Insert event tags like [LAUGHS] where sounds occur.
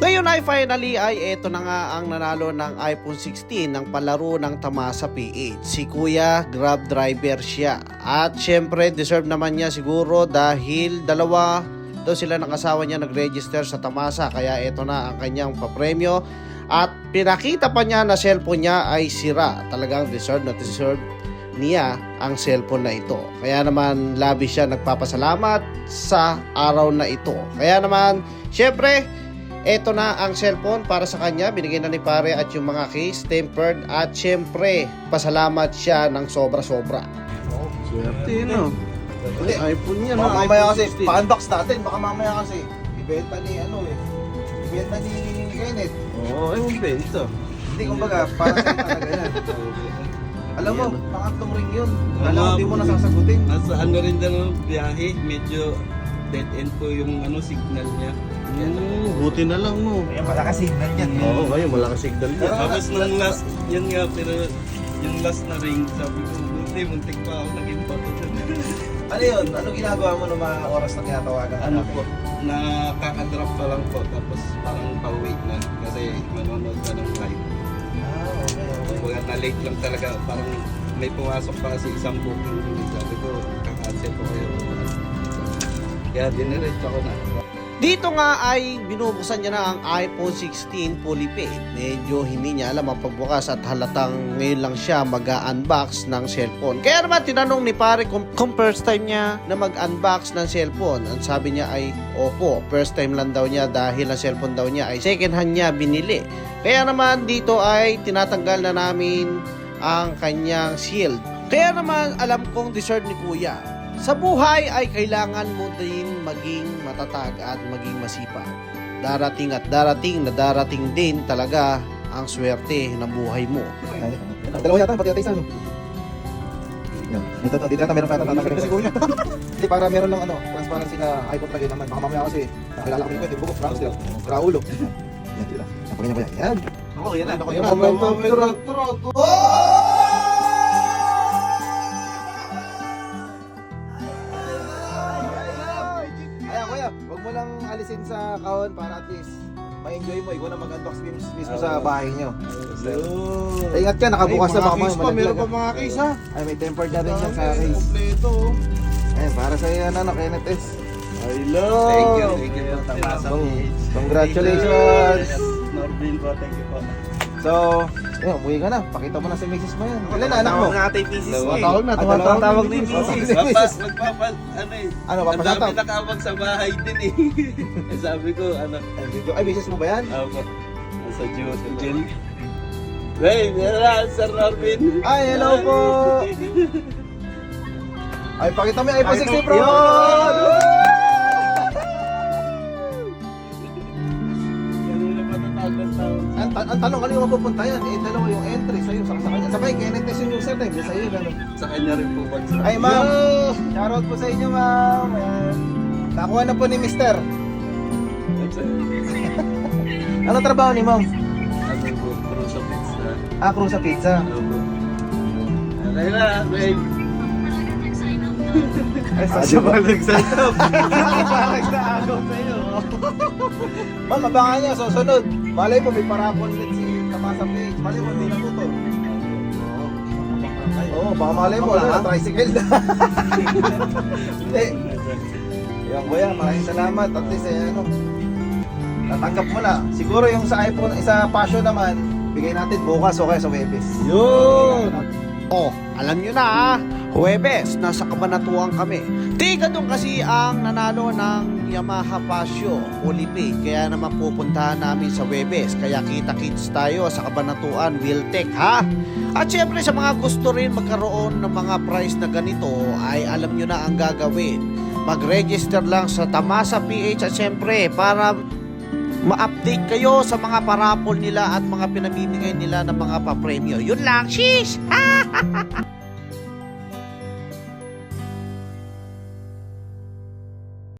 Ngayon ay finally ay eto na nga ang nanalo ng iPhone 16 ng palaro ng Tamasa PH. Si Kuya Grab driver siya. At syempre deserve naman niya siguro dahil dalawa daw sila ng asawa niya nag-register sa Tamasa kaya eto na ang kanyang papremyo at pinakita pa niya na cellphone niya ay sira. Talagang deserve na deserve niya ang cellphone na ito. Kaya naman labi siya nagpapasalamat sa araw na ito. Kaya naman, syempre, eto na ang cellphone para sa kanya. Binigay na ni pare at yung mga case, tempered at syempre, pasalamat siya ng sobra-sobra. Swerte, no? Hindi. iPhone yan, Baka no? mamaya kasi, 16. pa-unbox natin, baka mamaya kasi, ibenta ni ano eh, ibenta ni Kenneth. Oo, ay, benta. Hindi, kumbaga, para sa talaga yan. [LAUGHS] Alam mo, pangatlong ring yun. Alam mo, hindi mo nasasagutin. Nasa ano rin daw biyahe, medyo dead end po yung ano signal niya. Hmm, buti na lang, no? Kaya malakas signal yan. Oo, kayo, malakas signal yan. Tapos nung last, yun nga, pero yung last na ring, sabi ko, buti, muntik pa ako naging bato dun. [LAUGHS] Ano yun? Ano ginagawa mo nung mga oras na tinatawagan? ka ano namin? po, nakaka-drop pa lang po, tapos parang pa-wait na, kasi manonood ka ng live. Ah, okay, okay. Kumbaga na-late lang talaga, parang may pumasok pa kasi isang booking. Sabi ko, kakancel ko kayo. Kaya diniretso ko na. Dito nga ay binubuksan niya na ang iPhone 16 fully paid. Medyo hindi niya alam ang pagbukas at halatang ngayon lang siya mag-unbox ng cellphone. Kaya naman tinanong ni pare kung, kung first time niya na mag-unbox ng cellphone. Ang sabi niya ay opo, first time lang daw niya dahil ang cellphone daw niya ay second hand niya binili. Kaya naman dito ay tinatanggal na namin ang kanyang shield. Kaya naman alam kong deserve ni kuya sa buhay ay kailangan mo din maging matatag at maging masipag. Darating at darating na darating din talaga ang swerte ng buhay mo. Dalawa yata, pati ata isa. no? Yan. Dito, dito, dito yata meron pa yata tatanggalin kasi kuya. [LAUGHS] Hindi, para meron ng ano, transparency na iPhone lagay naman. Baka mamaya kasi, nakilala ko ni Kuya, bugok, Franz, sila. Raulo. Yan sila. Yan, yan, yan. Yan. Oo, yan na. Ako Yung yan. momentum, pero Ayan, kahon para at least ma-enjoy mo. Ikaw na mag-unbox games mismo sa bahay nyo. Yun. Ingat ka, nakabukas na baka mga case pa, meron pa malaglag. mga case, ha? Ay, may tempered na rin yan sa case. Kompleto, oh. Ayun, para sa iyo, ano, Kenneth S. I love. Thank you, thank you. PH. Congratulations! Norbin po, thank you po. So, yun, umuwi ka na. Pakita mo na sa misis mo yan. Ilan na anak mo? Tawag natin pieces Dalawa eh. tawag na, tumatawag dalawang tawag na din, yung misis. misis. Papa, magpapal, ano eh. Ano, Ang papasataw? dami nakabag sa bahay din eh. [LAUGHS] Eh, Sabi ko, ano, Ay, misis mo ba yan? ako, nasa Diyos, Jen. Hey, meron, Sir Norbin. Ay, hello po! Ay, pakita mo yung iPhone 16 Pro! Kanina Ang, ta- ang tanong, ano yung mapupunta yan? Eh, dalawa yung entry sa'yo, saka sa kanya. Sabay, S yung username. Yung sa'yo, gano'n. Sa kanya rin po pag Ay, ma'am! Shoutout po sa inyo, ma'am! Ayan. Nakuha na po ni Mister. [LAUGHS] Ano trabaho ni ma'am? Ano po, pro sa pizza. Ah, crew sa pizza. Ano po. Okay na, babe. Ay, sa Ano ba nag-sign up? Parang na agaw sa'yo. [LAUGHS] Ma'am, abangan niyo, susunod. Malay mo, may parapon ulit si Tamasa Page. Malay mo, hindi na tutol. Oo, oh, baka malay mo, ano, tricycle na. Hindi. [LAUGHS] Yan kuya, maraming salamat. At least, eh, ano, natanggap mo na. Siguro yung sa iPhone, sa Passion naman, bigay natin bukas o kaya sa Webis. Yun! Oh, alam nyo na ah, Huwebes, nasa Kabanatuan kami. Tika doon kasi ang nanalo ng Yamaha Pasio Olipay. Kaya naman pupuntahan namin sa Huwebes. Kaya kita-kits tayo sa Kabanatuan Wiltec ha? At syempre sa mga gusto rin magkaroon ng mga price na ganito ay alam nyo na ang gagawin. Mag-register lang sa Tamasa PH at syempre para ma-update kayo sa mga parapol nila at mga pinamimigay nila ng mga papremyo. Yun lang, shish! [LAUGHS]